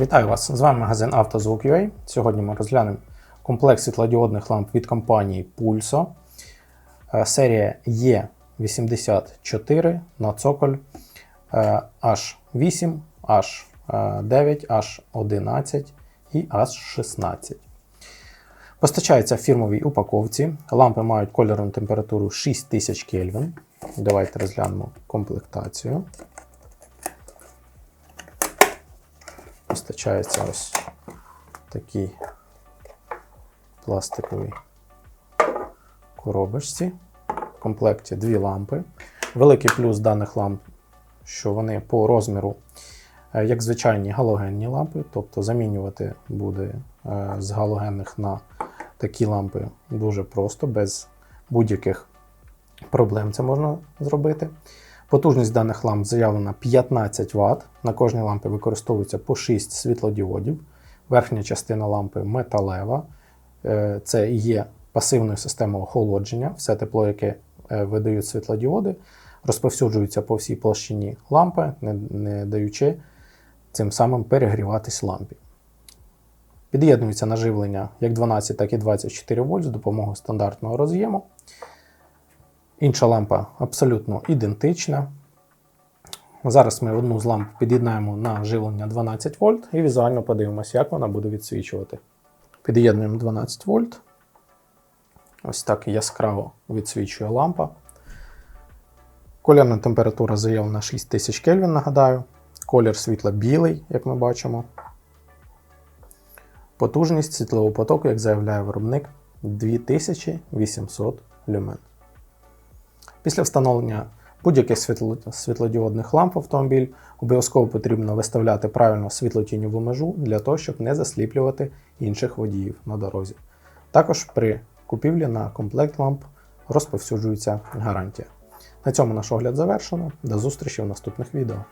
Вітаю вас! З вами магазин «Автозвук.UA». Сьогодні ми розглянемо комплект світлодіодних ламп від компанії Pulso. Е, Серія E84 на цоколь е, H8, H9, H11 і H16. Постачається в фірмовій упаковці. Лампи мають кольорну температуру 6000 Кельвін. Давайте розглянемо комплектацію. Постачається ось такий пластиковій коробочці. В комплекті дві лампи. Великий плюс даних ламп, що вони по розміру, е, як звичайні галогенні лампи, тобто замінювати буде е, з галогенних на такі лампи дуже просто, без будь-яких проблем це можна зробити. Потужність даних ламп заявлена 15 Вт. На кожній лампі використовується по 6 світлодіодів. Верхня частина лампи металева. Е, Це є пасивною системою охолодження. Все тепло, яке е, видають світлодіоди, розповсюджується по всій площині лампи, не, не даючи цим самим перегріватись лампі. Під'єднується наживлення як 12, так і 24 вольт з допомогою стандартного роз'єму. Інша лампа абсолютно ідентична. Зараз ми одну з ламп під'єднаємо на живлення 12 вольт і візуально подивимося, як вона буде відсвічувати. Під'єднуємо 12 вольт. Ось так яскраво відсвічує лампа. Кольорна температура заявлена 6000 Кельвін, нагадаю. Колір світла білий, як ми бачимо. Потужність світлового потоку, як заявляє виробник, 2800 люмен. Після встановлення будь-яких світлодіодних ламп автомобіль обов'язково потрібно виставляти правильно світлотіньову межу для того, щоб не засліплювати інших водіїв на дорозі. Також при купівлі на комплект ламп розповсюджується гарантія. На цьому наш огляд завершено. До зустрічі в наступних відео.